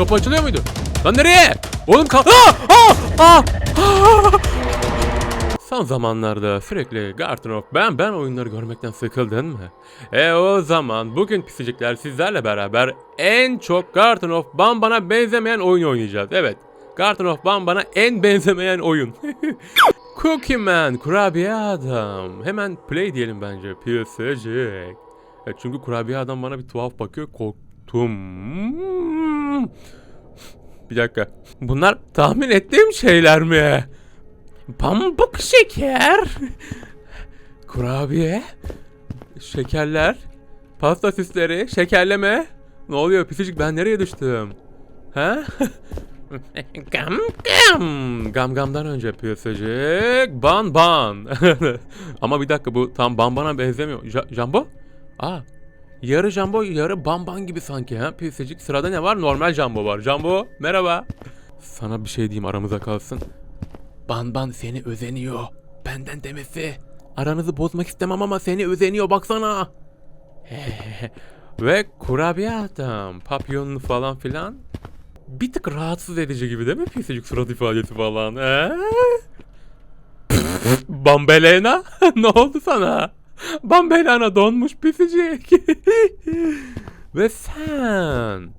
kapı açılıyor muydu? Lan nereye? Oğlum kal... Aa! Aa! Aa! Aa! Son zamanlarda sürekli Garden of Ben Ben oyunları görmekten sıkıldın mı? E o zaman bugün pisicikler sizlerle beraber en çok Garden of Bamban'a benzemeyen oyun oynayacağız. Evet. Garden of Bamban'a en benzemeyen oyun. Cookie Man, kurabiye adam. Hemen play diyelim bence. Pisicik. Evet, çünkü kurabiye adam bana bir tuhaf bakıyor. Korktum. Bir dakika. Bunlar tahmin ettiğim şeyler mi? Pamuk şeker. Kurabiye. Şekerler. Pasta süsleri. Şekerleme. Ne oluyor pisicik ben nereye düştüm? Ha? gam gam. Gam gamdan önce pisicik. Ban ban. Ama bir dakika bu tam ban bana benzemiyor. Ja- Jumbo? Aa. Yarı jumbo yarı bamban gibi sanki ha pisicik. Sırada ne var? Normal jumbo var. Jumbo merhaba. Sana bir şey diyeyim aramıza kalsın. Ban ban seni özeniyor. Benden demesi. Aranızı bozmak istemem ama seni özeniyor baksana. Ve kurabiye adam, papyonlu falan filan. Bir tık rahatsız edici gibi değil mi pisicik surat ifadesi falan? Ee? Bambelena? ne oldu sana? Bambelana donmuş pisicik. Ve sen...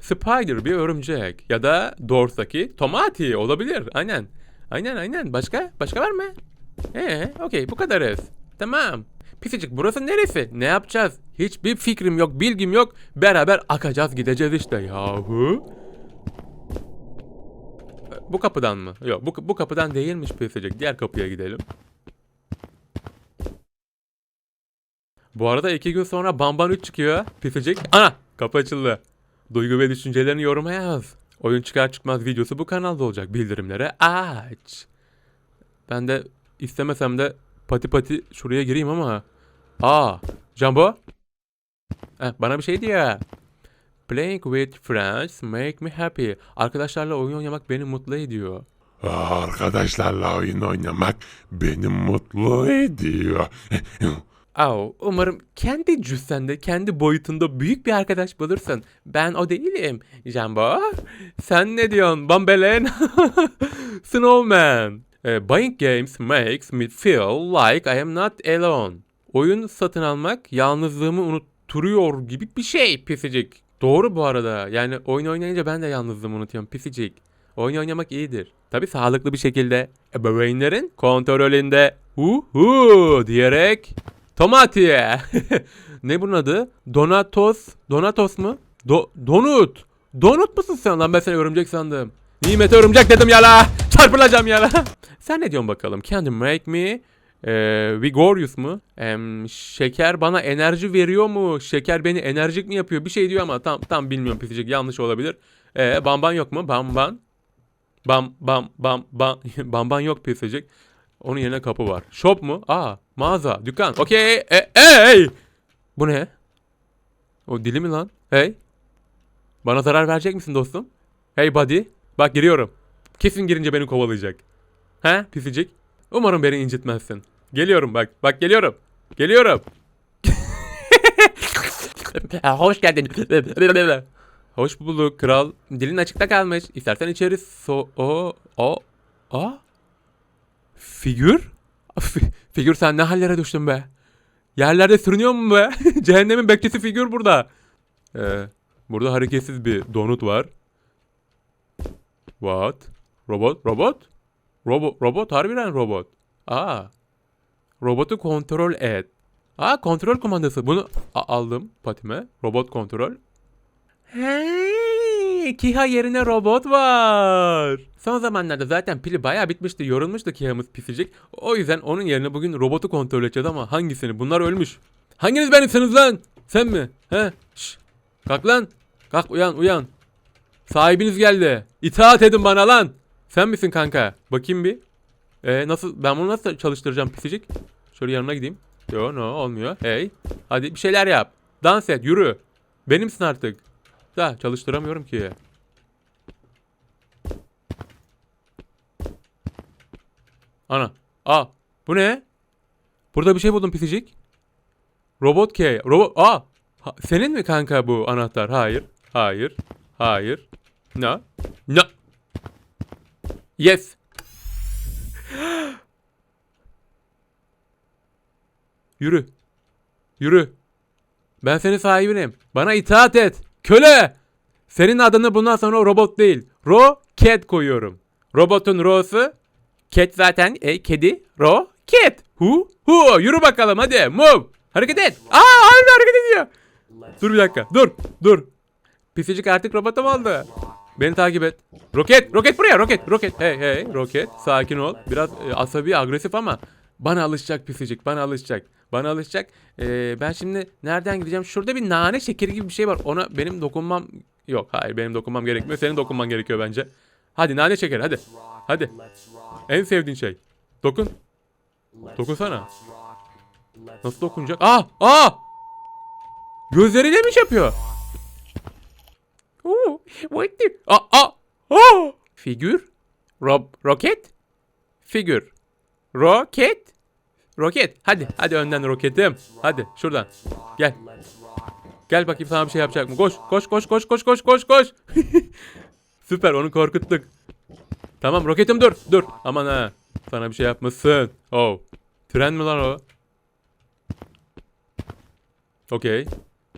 Spider bir örümcek ya da Dors'taki Tomati olabilir. Aynen. Aynen aynen. Başka? Başka var mı? Ee, okey bu kadarız. Tamam. Pisicik burası neresi? Ne yapacağız? Hiçbir fikrim yok, bilgim yok. Beraber akacağız gideceğiz işte yahu. Bu kapıdan mı? Yok bu, bu kapıdan değilmiş pisicik. Diğer kapıya gidelim. Bu arada iki gün sonra Bamban 3 çıkıyor. Pisicik. Ana! Kapı açıldı. Duygu ve düşüncelerini yoruma yaz. Oyun çıkar çıkmaz videosu bu kanalda olacak. Bildirimlere aç. Ben de istemesem de pati pati şuraya gireyim ama. Aa, Jumbo? Heh, bana bir şey diyor. Playing with friends make me happy. Arkadaşlarla oyun oynamak beni mutlu ediyor. Arkadaşlarla oyun oynamak beni mutlu ediyor. Au, umarım kendi cüssende, kendi boyutunda büyük bir arkadaş bulursun. Ben o değilim. Jumbo, sen ne diyorsun? Bambelen? Snowman. Eh, buying games makes me feel like I am not alone. Oyun satın almak yalnızlığımı unutturuyor gibi bir şey pisicik. Doğru bu arada. Yani oyun oynayınca ben de yalnızlığımı unutuyorum pisicik. Oyun oynamak iyidir. Tabi sağlıklı bir şekilde ebeveynlerin kontrolünde. Uhu diyerek Tomatiye. ne bunun adı? Donatos. Donatos mu? Do Donut. Donut musun sen lan? Ben seni örümcek sandım. Nimet örümcek dedim yala. Çarpılacağım yala. sen ne diyorsun bakalım? Can you make me e, vigorous mu? Em, şeker bana enerji veriyor mu? Şeker beni enerjik mi yapıyor? Bir şey diyor ama tam tam bilmiyorum pisicik. Yanlış olabilir. E, bamban yok mu? Bamban. Bam bam bam bam. bamban yok pisicik. Onun yerine kapı var. Shop mu? Aa, mağaza, dükkan. Okey. E, hey! Bu ne? O dili mi lan? Hey. Bana zarar verecek misin dostum? Hey buddy. Bak giriyorum. Kesin girince beni kovalayacak. He pisicik? Umarım beni incitmezsin. Geliyorum bak. Bak geliyorum. Geliyorum. Hoş geldin. Hoş bulduk kral. Dilin açıkta kalmış. İstersen içeri so... O... O... A? Figür? Fi- figür sen ne hallere düştün be? Yerlerde sürünüyor mu be? Cehennemin bekçisi figür burada. Ee, burada hareketsiz bir donut var. What? Robot? Robot? Robot, robot harbiden robot. Aa. Robotu kontrol et. Aa kontrol kumandası. Bunu aldım patime. Robot kontrol. Hey, Kiha yerine robot var. Son zamanlarda zaten pili bayağı bitmişti. Yorulmuştu Kiha'mız pisicik. O yüzden onun yerine bugün robotu kontrol edeceğiz ama hangisini? Bunlar ölmüş. Hanginiz benimsiniz lan? Sen mi? He? Şş. Kalk lan. Kalk uyan uyan. Sahibiniz geldi. İtaat edin bana lan. Sen misin kanka? Bakayım bir. E nasıl ben bunu nasıl çalıştıracağım pisicik? Şöyle yanına gideyim. Yo no olmuyor. Hey. Hadi bir şeyler yap. Dans et yürü. Benimsin artık. Da çalıştıramıyorum ki. Ana. Aa. Bu ne? Burada bir şey buldum pisicik. Robot K. Robot. Aa. Ha, senin mi kanka bu anahtar? Hayır. Hayır. Hayır. No. No. Yes. Yürü. Yürü. Ben senin sahibinim. Bana itaat et. Köle. Senin adını bundan sonra robot değil. Roket koyuyorum. Robotun ro'su. Cat zaten e, kedi. Ro. Cat. Hu. Hu. Yürü bakalım hadi. Move. Hareket et. Aa harbi hareket ediyor. Dur bir dakika. Dur. Dur. Pisicik artık robotum oldu. Beni takip et. Roket. Roket buraya. Roket. Roket. Hey hey. Roket. Sakin ol. Biraz e, asabi agresif ama bana alışacak pisicik. Bana alışacak. Bana alışacak. Ee, ben şimdi nereden gideceğim? Şurada bir nane şekeri gibi bir şey var. Ona benim dokunmam yok. Hayır benim dokunmam gerekmiyor. Senin dokunman gerekiyor bence. Hadi nane şekeri hadi. Hadi. En sevdiğin şey. Dokun. Dokunsana. Nasıl dokunacak? Aa! Aa! Gözleriyle mi yapıyor? Oo, what the? Aa, aa, aa! Figür. Rob, roket. Figür. Roket. Roket. Hadi, hadi önden roketim. Hadi şuradan. Gel. Gel bakayım sana bir şey yapacak mı? Koş, koş, koş, koş, koş, koş, koş, koş. Süper, onu korkuttuk. Tamam, roketim dur, dur. Aman ha. Sana bir şey yapmasın. Oh. Tren mi lan o? Okey.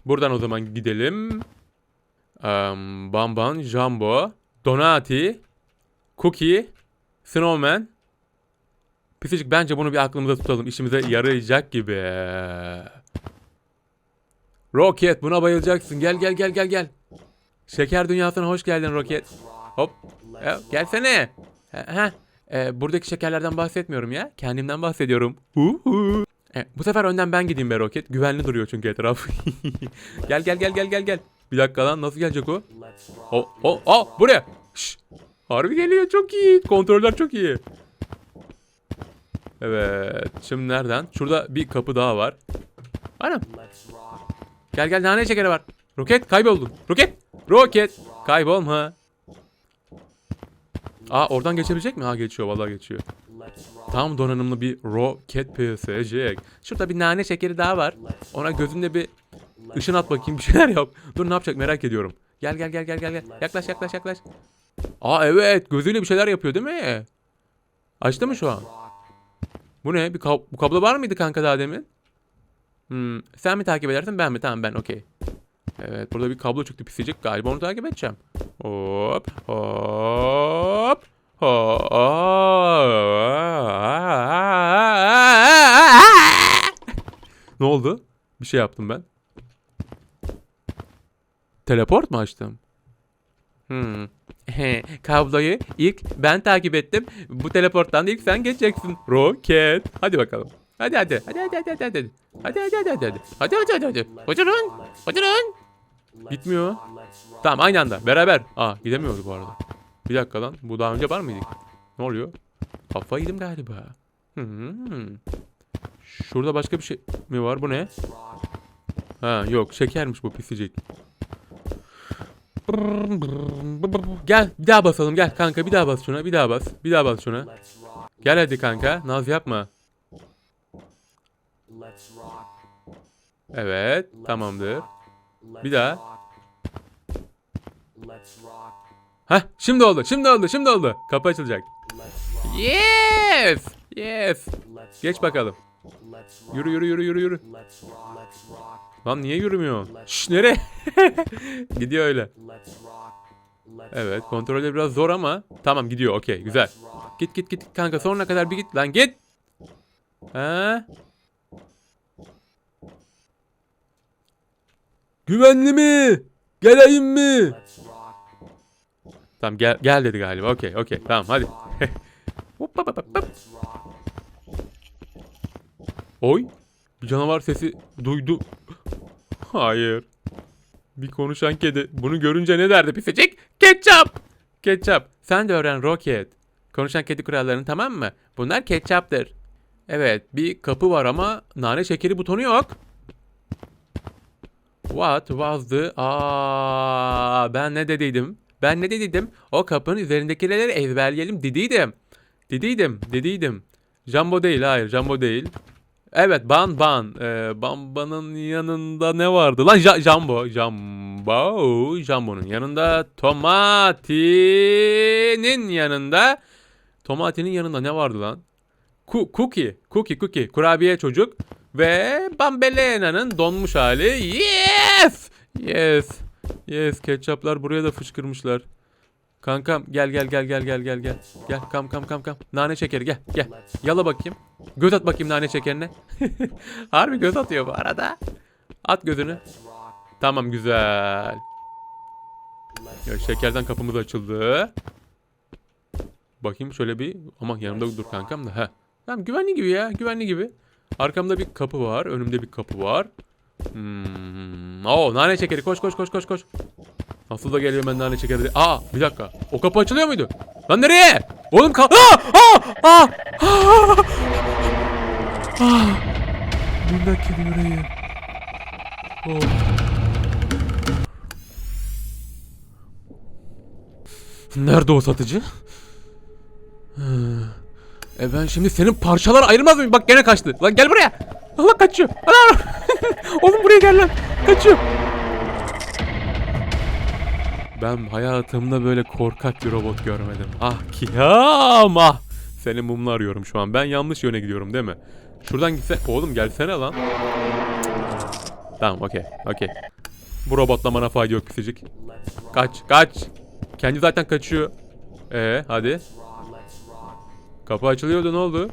Buradan o zaman gidelim. Um, Bamban, Jumbo, Donati, Cookie, Snowman. Pisicik bence bunu bir aklımıza tutalım. İşimize yarayacak gibi. Rocket buna bayılacaksın. Gel gel gel gel gel. Şeker dünyasına hoş geldin Rocket. Hop. Ya, gelsene. Ha. Ee, buradaki şekerlerden bahsetmiyorum ya. Kendimden bahsediyorum. E, bu sefer önden ben gideyim be Roket. Güvenli duruyor çünkü etraf. gel gel gel gel gel gel. Bir dakika lan nasıl gelecek o? O o o buraya. Şş. Harbi geliyor çok iyi. Kontroller çok iyi. Evet. Şimdi nereden? Şurada bir kapı daha var. Anam. Gel gel nane şekeri var. Roket kayboldun. Roket. Roket. Kaybolma. Aa oradan geçebilecek mi? Ha geçiyor vallahi geçiyor. Tam donanımlı bir roket piyasayacak. Şurada bir nane şekeri daha var. Ona gözünde bir ışın at bakayım bir şeyler yap. Dur ne yapacak merak ediyorum. Gel gel gel gel gel gel. Yaklaş yaklaş yaklaş. Aa evet gözüyle bir şeyler yapıyor değil mi? Açtı mı şu an? Bu ne? Bir kab- bu kablo var mıydı kanka daha demin? Hmm, sen mi takip edersin ben mi? Tamam ben okey. Evet burada bir kablo çıktı pisicik galiba onu takip edeceğim. Hop hop. ne oldu? Bir şey yaptım ben. Teleport mu açtım? Hmm. Kabloyu ilk ben takip ettim. Bu teleporttan da ilk sen geçeceksin. Roket. Hadi bakalım. Hadi hadi. Hadi hadi hadi hadi hadi. Hadi hadi hadi hadi hadi. Hadi hadi hadi. Uçurun. Uçurun. Gitmiyor. Tamam aynı anda. Beraber. Aa gidemiyordu bu arada. Bir dakika lan. Bu daha önce var mıydı? Ne oluyor? Kafa yedim galiba. Hmm. Şurada başka bir şey mi var? Bu ne? Ha yok şekermiş bu pisicik. Gel bir daha basalım gel kanka bir daha bas şuna bir daha bas bir daha bas şuna. Gel hadi kanka naz yapma. Evet tamamdır. Bir daha. Hah şimdi oldu şimdi oldu şimdi oldu. Kapı açılacak. Yes! Yes! Geç bakalım. Yürü yürü yürü yürü yürü. Lan niye yürümüyor? Şş nereye? Gidiyor öyle. Evet kontrolde biraz zor ama tamam gidiyor okey güzel. Git git git kanka sonuna kadar bir git lan git. Ha? Güvenli mi? Geleyim mi? Tamam gel gel dedi galiba. Okey okey tamam hadi. Hop, hop, hop, hop. Oy. Bir canavar sesi duydu. Hayır. Bir konuşan kedi. Bunu görünce ne derdi pisecek? Ketçap. Ketçap. Sen de öğren Rocket. Konuşan kedi kurallarını tamam mı? Bunlar ketçaptır. Evet bir kapı var ama nane şekeri butonu yok. What was the... Aa, ben ne dediydim? Ben ne dediydim? O kapının üzerindekileri ezberleyelim dediydim. Dediydim, dediydim. Jumbo değil, hayır Jumbo değil. Evet ban ban. Ee, Bamba'nın yanında ne vardı? Lan ja- Jumbo. Jumbo. Jumbo'nun yanında Tomati'nin yanında Tomati'nin yanında ne vardı lan? Ku- cookie. Cookie cookie. Kurabiye çocuk. Ve Bambelena'nın donmuş hali. Yes! Yes. Yes. Ketçaplar buraya da fışkırmışlar. Kankam gel gel gel gel gel gel gel. Gel kam kam kam kam. Nane şekeri gel gel. Yala bakayım. Göz at bakayım nane şekerine. Harbi göz atıyor bu arada. At gözünü. Tamam güzel. Ya, şekerden kapımız açıldı. Bakayım şöyle bir. Ama yanımda dur kankam da. Heh. Tamam güvenli gibi ya. Güvenli gibi. Arkamda bir kapı var. Önümde bir kapı var. Hmm. Oo nane şekeri koş koş koş koş koş. Nasıl da geliyor ben nane şekeri diye. Aa bir dakika. O kapı açılıyor muydu? Lan nereye? Oğlum ka... Aa! Aa! Aa! Aa! Aa! Bundan geliyor oraya. Oh. Nerede o satıcı? Hı. E ben şimdi senin parçalar ayırmaz mıyım? Bak gene kaçtı. Lan gel buraya. Allah kaçıyor. Oğlum buraya gel lan. Ben hayatımda böyle korkak bir robot görmedim. Ah kıyam ah. Senin mumunu arıyorum şu an. Ben yanlış yöne gidiyorum değil mi? Şuradan gitse... Oğlum gelsene lan. Tamam okey okey. Bu robotla bana fayda yok pisicik. Kaç kaç. Kendi zaten kaçıyor. Ee hadi. Kapı açılıyordu ne oldu?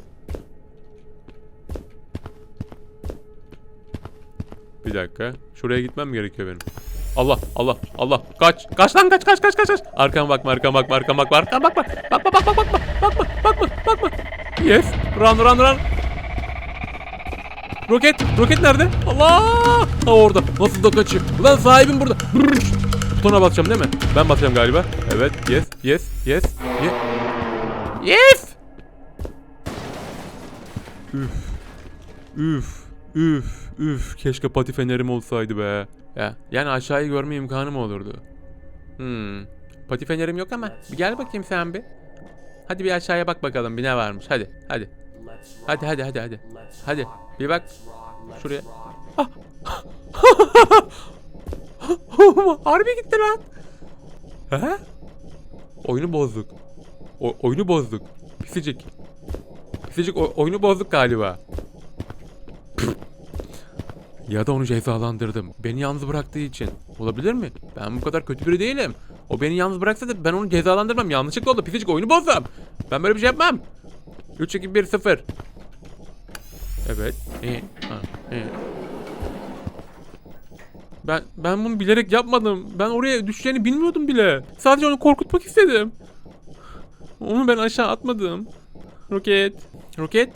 Bir dakika. Şuraya gitmem gerekiyor benim. Allah Allah Allah. Kaç kaç lan kaç kaç kaç kaç kaç. Arkama bakma arkama bakma arkama bakma arkama bakma. Bakma bakma bakma bakma bakma bakma yes. Run run run. Roket roket nerede? Allah! Ha orada. Nasıl da kaçıyor? Ulan sahibim burada. Brrr. butona basacağım değil mi? Ben basacağım galiba. Evet yes yes yes yes yes. Üf üf üf üf. Keşke pati fenerim olsaydı be ya, yani aşağıyı görme imkanım olurdu. Hmm. Pati fenerim yok ama bir gel bakayım sen bir. Hadi bir aşağıya bak bakalım bir ne varmış. Hadi hadi. Hadi hadi hadi hadi. Hadi bir bak şuraya. Ah! Harbi gitti lan. He? Oyunu bozduk. O, oyunu bozduk. Pisicik. Pisicik oyunu bozduk galiba. Ya da onu cezalandırdım. Beni yalnız bıraktığı için. Olabilir mi? Ben bu kadar kötü biri değilim. O beni yalnız bıraksa da ben onu cezalandırmam. Yanlışlıkla oldu. Pisicik oyunu bozdum. Ben böyle bir şey yapmam. 3 2 1 0. Evet. İyi. Ha, iyi. Ben ben bunu bilerek yapmadım. Ben oraya düşeceğini bilmiyordum bile. Sadece onu korkutmak istedim. Onu ben aşağı atmadım. Roket. Roket.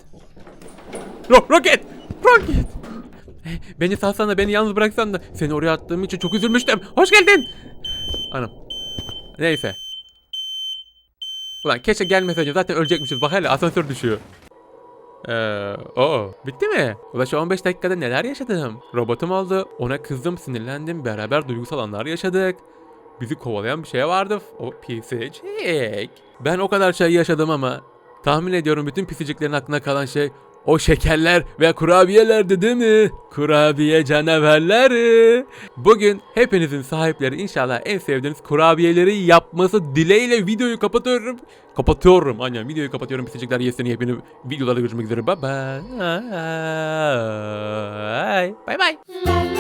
Ro roket. Roket. Beni salsan da beni yalnız bıraksan da seni oraya attığım için çok üzülmüştüm. Hoş geldin. Anam. Neyse. Ulan keşke gelmeseydi zaten ölecekmişiz. Bak hele asansör düşüyor. Eee o bitti mi? Ula şu 15 dakikada neler yaşadım? Robotum oldu. Ona kızdım, sinirlendim. Beraber duygusal anlar yaşadık. Bizi kovalayan bir şey vardı. O pisicik. Ben o kadar şey yaşadım ama tahmin ediyorum bütün pisiciklerin aklına kalan şey o şekerler ve kurabiyelerdi değil mi? Kurabiye canavarları. Bugün hepinizin sahipleri inşallah en sevdiğiniz kurabiyeleri yapması dileğiyle videoyu kapatıyorum. Kapatıyorum. Aynen videoyu kapatıyorum. Pisicikler yesin hepini videolarda görüşmek üzere. Bye bye. Bye bye.